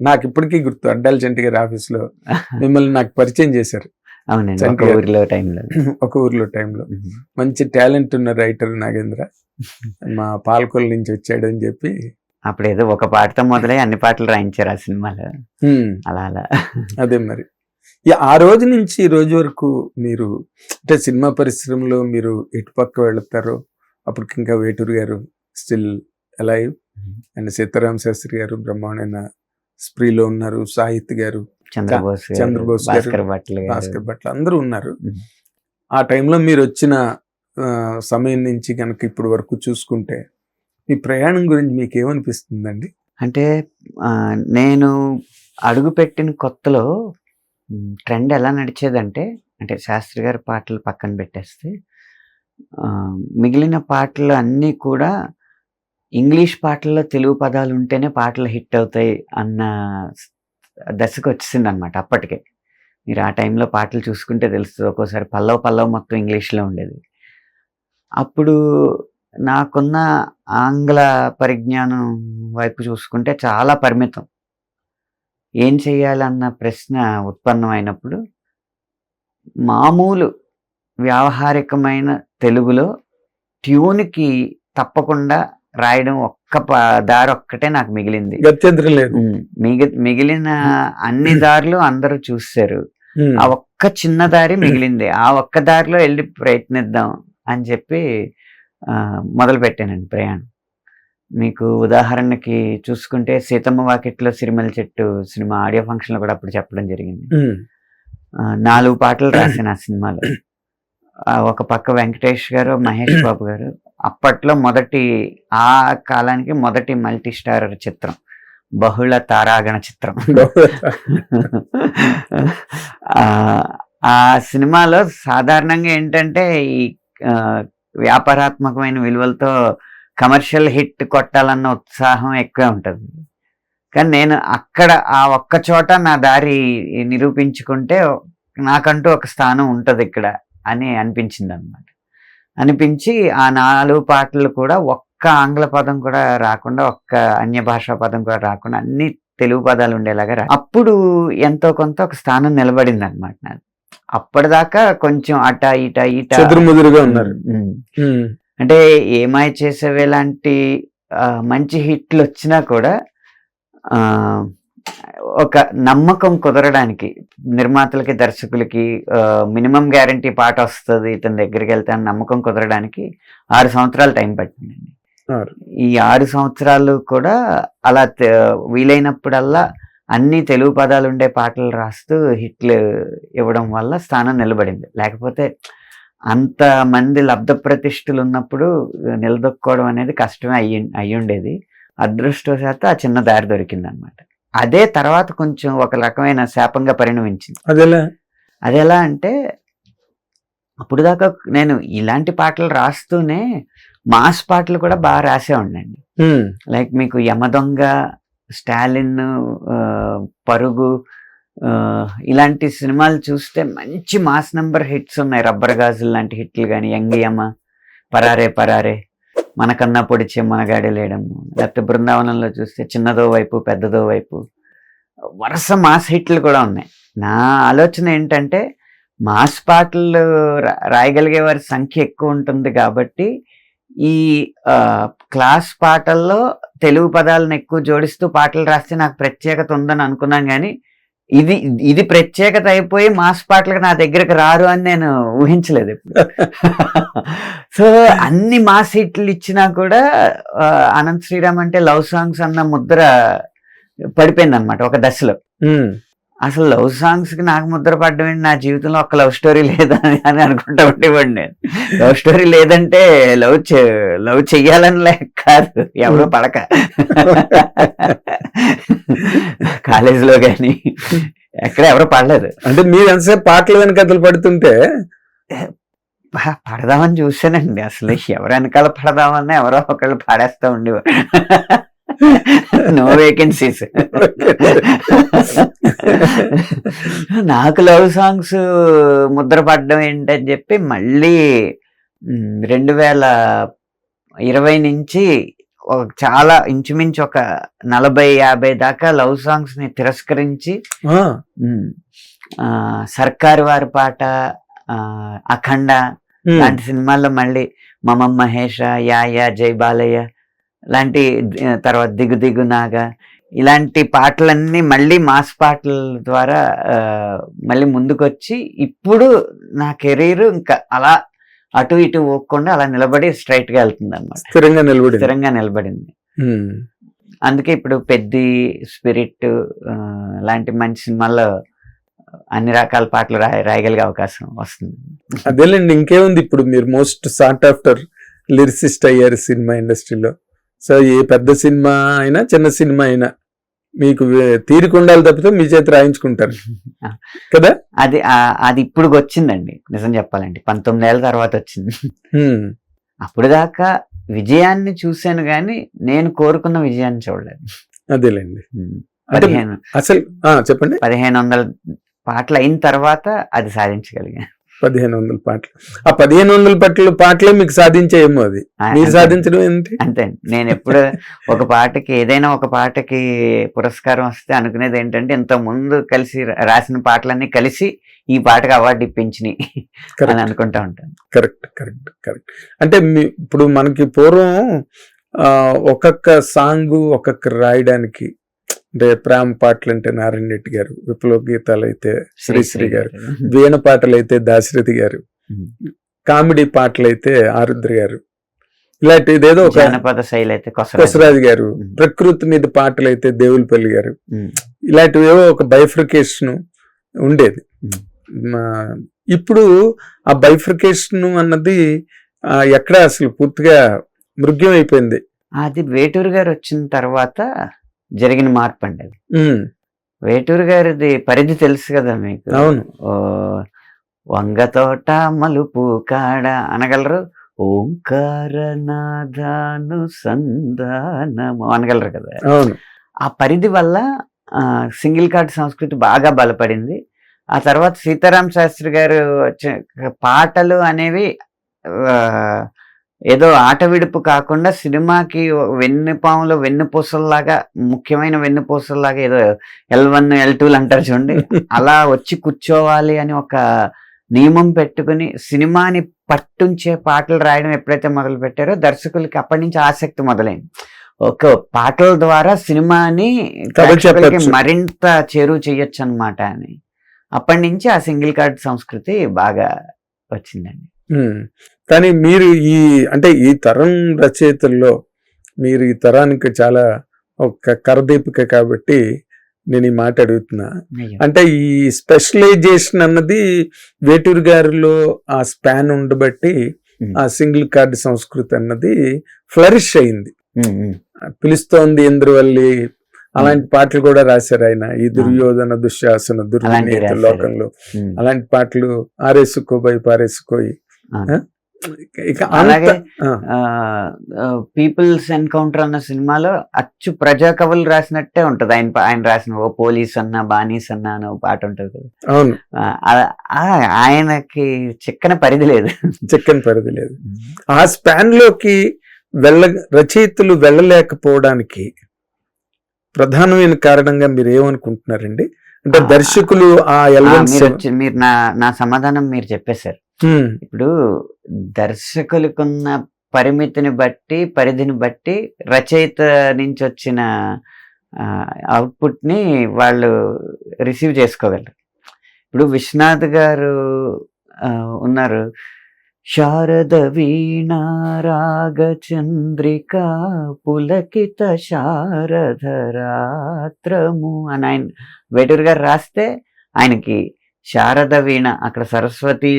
నాకు ఇప్పటికీ గుర్తు అడ్డాల చంటి గారి ఆఫీస్లో మిమ్మల్ని నాకు పరిచయం చేశారు. అవునండి ఒక. ఊరిలో టైంలో. ఒక ఊర్లో టైంలో. మంచి టాలెంట్ ఉన్న రైటర్ నాగేంద్ర. మా పాలకొల్లు నుంచి వచ్చాడు అని చెప్పి. అప్పుడు ఏదో ఒక పాటతో మొదలై అన్ని పాటలు రాయించారు ఆ సినిమాలో. అలా అలా. అదే మరి. ఆ రోజు నుంచి ఈ రోజు వరకు మీరు అంటే సినిమా పరిశ్రమలో మీరు ఎటు పక్క వెళుతారో అప్పటికి ఇంకా వేటూరు గారు still alive. And Sitaram Sastri గారు బ్రహ్మాండమైన స్ప్రీలో ఉన్నారు సాహిత్ గారు చంద్రబోస్ గారు, చంద్రబోస్ గారు, భాస్కర్ భట్లు అందరూ ఉన్నారు. ఆ టైంలో మీరు వచ్చిన సమయం నుంచి కనుక ఇప్పుడు వరకు చూసుకుంటే మీ ప్రయాణం గురించి మీకు ఏమనిపిస్తుందండి? అంటే నేను అడుగు పెట్టిన కొత్తలో ట్రెండ్ ఎలా నడిచేదంటే అంటే శాస్త్రి గారి పాటలు పక్కన పెట్టేస్తే మిగిలిన పాటలు అన్నీ కూడా ఇంగ్లీష్ పాటల్లో తెలుగు పదాలు ఉంటేనే పాటలు హిట్ అవుతాయి అన్న దశకు వచ్చేసింది అనమాట అప్పటికే. మీరు ఆ టైంలో పాటలు చూసుకుంటే తెలుస్తుంది. ఒక్కోసారి పల్లవ పల్లవ మొత్తం ఇంగ్లీష్లో ఉండేది. అప్పుడు నాకున్న ఆంగ్ల పరిజ్ఞానం వైపు చూసుకుంటే చాలా పరిమితం. ఏం చేయాలన్న ప్రశ్న ఉత్పన్నమైనప్పుడు మామూలు వ్యావహారికమైన తెలుగులో ట్యూన్కి తప్పకుండా రాయడం ఒక్క దారి ఒక్కటే నాకు మిగిలింది. గత్యంతరం లేదు. మిగిలిన అన్ని దారులు అందరూ చూశారు. మ్మ్. ఆ ఒక్క చిన్న దారి మిగిలింది. ఆ ఒక్క దారిలో వెళ్ళి ప్రయత్నిద్దాం అని చెప్పి మొదలు పెట్టానండి ప్రయాణం. మీకు ఉదాహరణకి చూసుకుంటే సీతమ్మ వాకిట్లో సిరిమల చెట్టు సినిమా ఆడియో ఫంక్షన్లో కూడా అప్పుడు చెప్పడం జరిగింది. నాలుగు పాటలు రాసిన ఆ సినిమాలో. ఒక పక్క వెంకటేష్ గారు మహేష్ బాబు గారు అప్పట్లో మొదటి ఆ కాలానికి మొదటి మల్టీ స్టార్ చిత్రం. బహుళ తారాగణ చిత్రం. ఆ, సినిమాలో సాధారణంగా ఏంటంటే ఈ వ్యాపారాత్మకమైన విలువలతో కమర్షియల్ హిట్ కొట్టాలన్న ఉత్సాహం ఎక్కువే ఉంటుంది. కానీ నేను అక్కడ ఆ ఒక్క చోట నా దారి నిరూపించుకుంటే నాకంటూ ఒక స్థానం ఉంటుంది ఇక్కడ అని అనిపించింది అనమాట అనిపించి ఆ నాలుగు పాటలు కూడా ఒక్క ఆంగ్ల పదం కూడా రాకుండా ఒక్క అన్య భాషా పదం కూడా రాకుండా అన్ని తెలుగు పదాలు ఉండేలాగా రా అప్పుడు ఎంతో కొంత ఒక స్థానం నిలబడింది అనమాట నాకు అప్పటిదాకా కొంచెం అట ఇట ఇట. చెదురుముదురుగా ఉన్నారు. అంటే ఏమాయ చేసేవే లాంటి మంచి హిట్లు వచ్చినా కూడా ఆ, ఒక నమ్మకం కుదరడానికి నిర్మాతలకి దర్శకులకి మినిమం గ్యారంటీ పాట వస్తుంది ఇతని దగ్గరికి వెళ్తే అని నమ్మకం కుదరడానికి ఆరు సంవత్సరాలు టైం పట్టిందండి. ఈ ఆరు సంవత్సరాలు కూడా అలా వీలైనప్పుడల్లా అన్ని తెలుగు పదాలు ఉండే పాటలు రాస్తూ హిట్లు ఇవ్వడం వల్ల స్థానం నిలబడింది. లేకపోతే అంత మంది లబ్ధ ప్రతిష్ఠలు ఉన్నప్పుడు నిలదొక్కోవడం అనేది కష్టమే అయ్యి అయ్యుండేది. అదృష్టవశాత్తు ఆ చిన్న దారి దొరికింది అనమాట అదే తర్వాత కొంచెం ఒక రకమైన శాపంగా పరిణమించింది. అదేలా? అది ఎలా అంటే అప్పుడు దాకా నేను ఇలాంటి పాటలు రాస్తూనే మాస్ పాటలు కూడా బాగా రాసే ఉండండి. మ్మ్. లైక్ మీకు యమదొంగ స్టాలిన్ పరుగు ఇలాంటి సినిమాలు చూస్తే మంచి మాస్ నెంబర్ హిట్స్ ఉన్నాయి. రబ్బర్ గాజులు లాంటి హిట్లు కానీ యంగియమ్మ పరారే పరారే. మనకన్నా పొడిచే మనగాడే లేడము లేకపోతే బృందావనంలో చూస్తే చిన్నదో వైపు పెద్దదో వైపు వరుస మాస్ హిట్లు కూడా ఉన్నాయి. నా ఆలోచన ఏంటంటే మాస్ పాటలు రాయగలిగే వారి సంఖ్య ఎక్కువ ఉంటుంది కాబట్టి ఈ క్లాస్ పాటల్లో తెలుగు పదాలను ఎక్కువ జోడిస్తూ పాటలు రాస్తే నాకు ప్రత్యేకత ఉందని అనుకున్నాను కానీ ఇది ఇది ప్రత్యేకత అయిపోయి మాస్ పాటలకు నా దగ్గరకు రారు అని నేను ఊహించలేదు ఎప్పుడు సో అన్ని మాస్ హిట్లు ఇచ్చినా కూడా అనంత్ శ్రీరామ్ అంటే లవ్ సాంగ్స్ అన్న ముద్ర పడిపోయింది అనమాట ఒక దశలో. అసలు లవ్ సాంగ్స్కి నాకు ముద్ర పడ్డం ఏంటి నా జీవితంలో ఒక లవ్ స్టోరీ లేదా అని- అని అనుకుంటా ఉండేవాడిని నేను. లవ్ స్టోరీ లేదంటే లవ్ లవ్ చెయ్యాలని లేక కాదు. ఎవరో పడక. కాలేజీలో కానీ ఎక్కడ ఎవరో పడలేదు. అంటే మీరు ఎంతసేపు పాటలు వెనకథలు పడుతుంటే? పడదామని చూసానండి అసలు ఎవరు వెనకాల పడదామన్నా ఎవరో ఒకళ్ళు పాడేస్తా ఉండేవారు. నో వేకెన్సీస్ నాకు లవ్ సాంగ్స్ ముద్ర పడ్డం ఏంటని చెప్పి మళ్ళీ రెండు వేల ఇరవై నుంచి చాలా ఇంచుమించు ఒక నలభై యాభై దాకా లవ్ సాంగ్స్ని తిరస్కరించి సర్కారు వారి పాట అఖండ లాంటి సినిమాల్లో మళ్ళీ మమం మహేష యా యా జై బాలయ్య లాంటి తర్వాత దిగు దిగు నాగా ఇలాంటి పాటలన్నీ మళ్ళీ మాస్ పాటల ద్వారా మళ్ళీ ముందుకొచ్చి ఇప్పుడు నా కెరీర్ ఇంకా అలా అటు ఇటు పోకుండా అలా నిలబడి స్ట్రైట్గా వెళ్తుంది అనమాట స్థిరంగా నిలబడి స్థిరంగా నిలబడింది. అందుకే ఇప్పుడు పెద్ది స్పిరిట్ లాంటి మంచి సినిమాల్లో అన్ని రకాల పాటలు రాయ రాయగలిగే అవకాశం వస్తుంది. అదేలేండి ఇంకేముంది ఇప్పుడు మీరు మోస్ట్ సార్ట్ ఆఫ్టర్ లిరిసిస్ట్ అయ్యారు సినిమా ఇండస్ట్రీలో? సో ఏ పెద్ద సినిమా అయినా చిన్న సినిమా అయినా మీకు తీరిక ఉండాలి తప్పితే మీ చేతి రాయించుకుంటారు. కదా? అది అది ఇప్పుడు వచ్చిందండి నిజం చెప్పాలంటే. పంతొమ్మిది ఏళ్ళ తర్వాత వచ్చింది. అప్పుడు దాకా విజయాన్ని చూశాను కానీ నేను కోరుకున్న విజయాన్ని చూడలేదు. అదేలేండి. పదిహేను అసలు ఆ, చెప్పండి. పదిహేను వందల పాటలు అయిన తర్వాత అది సాధించగలిగాను. పదిహేను వందల పాటలు. ఆ పదిహేను వందల పాటలు పాటలే మీకు సాధించేయేమో అది. మీరు. సాధించడం ఏంటి? అంతే. నేను ఎప్పుడు ఒక పాటకి ఏదైనా ఒక పాటకి పురస్కారం వస్తే అనుకునేది ఏంటంటే ఇంత ముందు కలిసి రాసిన పాటలన్నీ కలిసి ఈ పాటకి అవార్డు ఇప్పించినాయి అని అనుకుంటా ఉంటాను. Correct correct correct. అంటే మీ- ఇప్పుడు మనకి పూర్వం ఒక్కొక్క సాంగ్ ఒక్కొక్క రాయడానికి అంటే ప్రేమ పాటలు అంటే నారాయణ రెడ్డి గారు విప్లవ గీతాలు అయితే శ్రీశ్రీ గారు వీణ పాటలు అయితే దాశరథి గారు. కామెడీ పాటలు అయితే ఆరుద్ర గారు. ఇలాంటి ఇదేదో ఒక శైలి అయితే కొసరాజు. గారు. ప్రకృతి మీద పాటలు అయితే దేవులపల్లి గారు. ఇలాంటివి ఏవో ఒక బైఫ్రికేషన్ ఉండేది. ఇప్పుడు ఆ బైఫ్రికేషన్ అన్నది ఎక్కడ అసలు పూర్తిగా మృగ్యం అయిపోయింది అది వేటూరు గారు వచ్చిన తర్వాత జరిగిన మార్పు అండి అది వేటూరు గారిది పరిధి తెలుసు కదా మీకు? అవును. వంగ తోట మలుపు కాడ అనగలరు? ఓంకార నాదాను సంధానము అనగలరు కదా? అవును. ఆ పరిధి వల్ల సింగిల్ కార్డ్ సంస్కృతి బాగా బలపడింది. ఆ తర్వాత సీతారాం శాస్త్రి గారు వచ్చే పాటలు అనేవి ఏదో ఆట విడుపు కాకుండా సినిమాకి వెన్నుపాములు వెన్నుపూసల్లాగా ముఖ్యమైన వెన్నుపూసల్లాగా ఏదో ఎల్ వన్ ఎల్ టూలు అంటారు చూడండి అలా వచ్చి కూర్చోవాలి అని ఒక నియమం పెట్టుకుని సినిమాని పట్టుంచే పాటలు రాయడం ఎప్పుడైతే మొదలు పెట్టారో దర్శకులకి అప్పటి నుంచి ఆసక్తి మొదలైంది ఒక పాటల ద్వారా సినిమాని. మరింత చేరువ చేయొచ్చు అనమాట అని అప్పటి నుంచి ఆ సింగిల్ కార్డ్ సంస్కృతి బాగా వచ్చిందండి. కానీ మీరు ఈ అంటే ఈ తరం రచయితల్లో మీరు ఈ తరానికి చాలా ఒక కరదీపిక కాబట్టి నేను ఈ మాట అడుగుతున్నా. అంటే ఈ స్పెషలైజేషన్ అన్నది వేటూరు గారిలో ఆ స్పాన్ ఉండబట్టి. ఆ సింగిల్ కార్డ్ సంస్కృతి అన్నది ఫ్లరిష్ అయింది. పిలుస్తోంది ఇంద్రవల్లి. అలాంటి పాటలు కూడా రాశారు ఆయన. ఈ దుర్యోధన దుశ్శాసన దుర్వినీత. లోకంలో. అలాంటి పాటలు ఆరేసుకోబోయి పారేసుకోయి అలాగే ఆ, పీపుల్స్ ఎన్కౌంటర్ అన్న సినిమాలో అచ్చు ప్రజా కవులు రాసినట్టే ఉంటది. ఆయన ఆయన రాసిన ఓ పోలీస్ అన్న బానీస్ అన్న అని పాట ఉంటది కదా. అవును. ఆయనకి చిక్కన పరిధి లేదు. చిక్కని పరిధి లేదు. ఆ స్పాన్లోకి వెళ్ళ రచయితలు వెళ్ళలేకపోవడానికి ప్రధానమైన కారణంగా మీరు ఏమనుకుంటున్నారండి? అంటే దర్శకులు ఆ మీరు నా నా సమాధానం మీరు చెప్పేశారు. ఇప్పుడు దర్శకులకున్న పరిమితిని బట్టి పరిధిని బట్టి రచయిత నుంచి వచ్చిన అవుట్పుట్ని వాళ్ళు రిసీవ్ చేసుకోగలరు. ఇప్పుడు విశ్వనాథ్ గారు ఉన్నారు. శారద వీణారాగ చంద్రిక పులకిత శారద రాత్రము అని ఆయన వేటూరు గారు రాస్తే ఆయనకి శారద వీణ అక్కడ సరస్వతి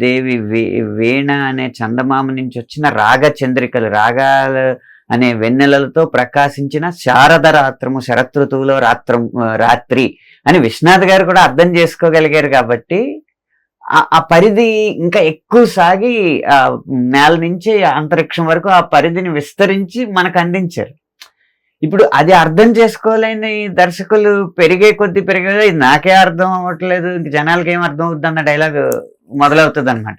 దేవి వీ- వీణ అనే చందమామ నుంచి వచ్చిన రాగ చంద్రికలు రాగాలు అనే వెన్నెలలతో ప్రకాశించిన శారద రాత్రము శరతృతువులో రాత్రం రాత్రి అని విశ్వనాథ్ గారు కూడా అర్థం చేసుకోగలిగారు కాబట్టి ఆ- ఆ పరిధి ఇంకా ఎక్కువ సాగి ఆ నేల నుంచి అంతరిక్షం వరకు ఆ పరిధిని విస్తరించి మనకు అందించారు. ఇప్పుడు అది అర్థం చేసుకోలేని దర్శకులు పెరిగే కొద్ది పెరిగే నాకే అర్థం అవ్వట్లేదు ఇంక జనాలకి ఏం అర్థం అవుద్ది అన్న డైలాగ్ మొదలవుతుంది అనమాట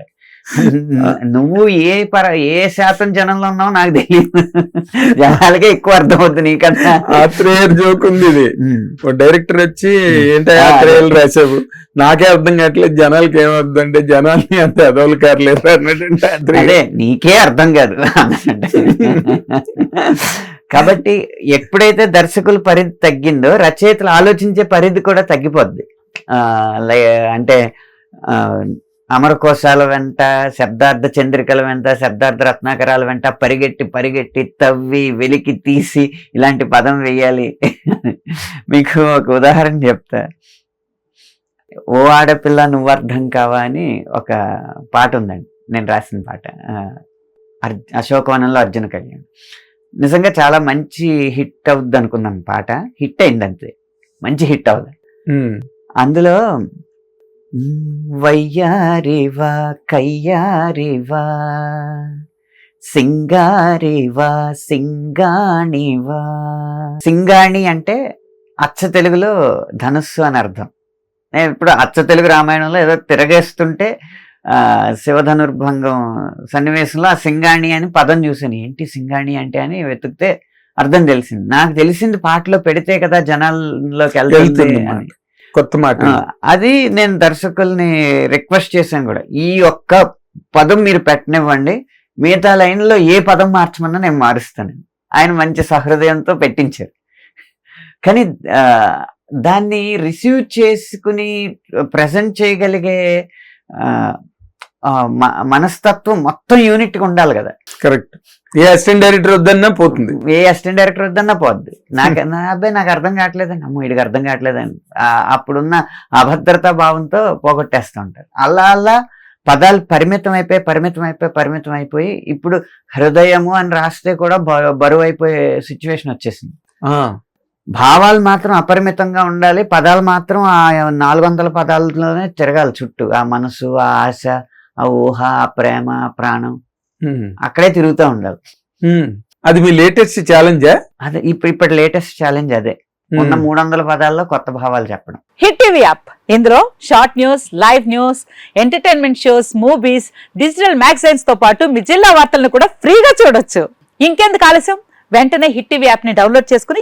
నువ్వు ఏ పర ఏ శాతం జనంలో ఉన్నావు నాకు తెలియదు. జనాలకే ఎక్కువ అర్థం అవుతుంది నీకన్నా. ఆత్రేయర్ జోక్ ఉంది ఇది. డైరెక్టర్ వచ్చి ఏంటో ఆత్రేయాలు రాసావు? నాకే అర్థం కావట్లేదు జనాలకి ఏమర్థం అంటే జనాల్ని అంత ఎదవలు కారలేదు అన్నట్టు నీకే అర్థం కాదు. కాబట్టి ఎప్పుడైతే దర్శకుల పరిధి తగ్గిందో రచయితలు ఆలోచించే పరిధి కూడా తగ్గిపోద్ది. అంటే అమరకోశాల వెంట శబ్దార్థ చంద్రికల వెంట శబ్దార్థ రత్నాకరాల వెంట పరిగెట్టి పరిగెట్టి తవ్వి వెలికి తీసి ఇలాంటి పదం వేయాలి మీకు ఒక ఉదాహరణ చెప్తా. ఓ ఆడపిల్ల నువ్వు అర్థం కావా అని ఒక పాట ఉందండి. నేను రాసిన పాట. అర్జు అశోకవనంలో అర్జున కళ్యాణ్. నిజంగా చాలా మంచి హిట్ అవుద్ది అనుకున్నాను పాట హిట్ అయింది అంతే. మంచి హిట్ అవుద్ది. ఉమ్. అందులో "మ్, వయ్యారివా కయ్యారివా సింగారివా సింగాణివా సింగాణి అంటే అచ్చ తెలుగులో ధనుస్సు అని అర్థం. నేను ఇప్పుడు అచ్చ తెలుగు రామాయణంలో ఏదో తిరగేస్తుంటే శివధనుర్భంగం సన్నివేశంలో ఆ సింగాణి అని పదం చూసాను ఏంటి సింగాణి అంటే అని వెతికితే అర్థం తెలిసింది. నాకు తెలిసింది పాటలో పెడితే కదా జనాల్లోకి వెళ్తుంది కొత్త మాట అది నేను దర్శకుల్ని రిక్వెస్ట్ చేశాను కూడా. ఈ ఒక్క పదం మీరు పెట్టనివ్వండి. మిగతా లైన్లో ఏ పదం మార్చమన్నా నేను మారుస్తాను. ఆయన మంచి సహృదయంతో పెట్టించారు. కానీ దాన్ని రిసీవ్ చేసుకుని ప్రజెంట్ చేయగలిగే మనస్తత్వం మొత్తం యూనిట్గా ఉండాలి కదా. కరెక్ట్ ఏ అసిస్టెంట్ డైరెక్టర్ వద్దన్నా పోతుంది. ఏ అసిస్టెంట్ డైరెక్టర్ వద్దన్నా పోద్ది. నాకు నా అబ్బాయి నాకు అర్థం కావట్లేదండి. అమ్మో వీడికి అర్థం కావట్లేదండి. అప్పుడున్న అభద్రతా భావంతో పోగొట్టేస్తూ ఉంటారు. అలా అలా పదాలు పరిమితం అయిపోయి పరిమితం అయిపోయి పరిమితం అయిపోయి ఇప్పుడు హృదయము అని రాస్తే కూడా బరువు అయిపోయే సిచ్యువేషన్ వచ్చేసింది. ఆ, భావాలు మాత్రం అపరిమితంగా ఉండాలి. పదాలు మాత్రం ఆ నాలుగు వందల పదాలలోనే తిరగాలి చుట్టూ. ఆ మనసు ఆ ఆశ ఆ ఊహ ఆ ప్రేమ ఆ ప్రాణం. అక్కడే తిరుగుతూ ఉండాలి. అది మీ లేటెస్ట్ ఛాలెంజా అదే ఇప్పుడు ఇప్పటి లేటెస్ట్ ఛాలెంజ్ అదే. ఉన్న మూడు వందల పదాల్లో కొత్త భావాలు చెప్పడం. Hit TV app. ఇందులో short news live news entertainment shows movies digital మ్యాగజైన్స్తో పాటు మీ జిల్లా వార్తలను కూడా ఫ్రీగా చూడొచ్చు. ఇంకెందుకు ఆలస్యం? వెంటనే హిట్ టీవీ యాప్ని డౌన్లోడ్ చేసుకుని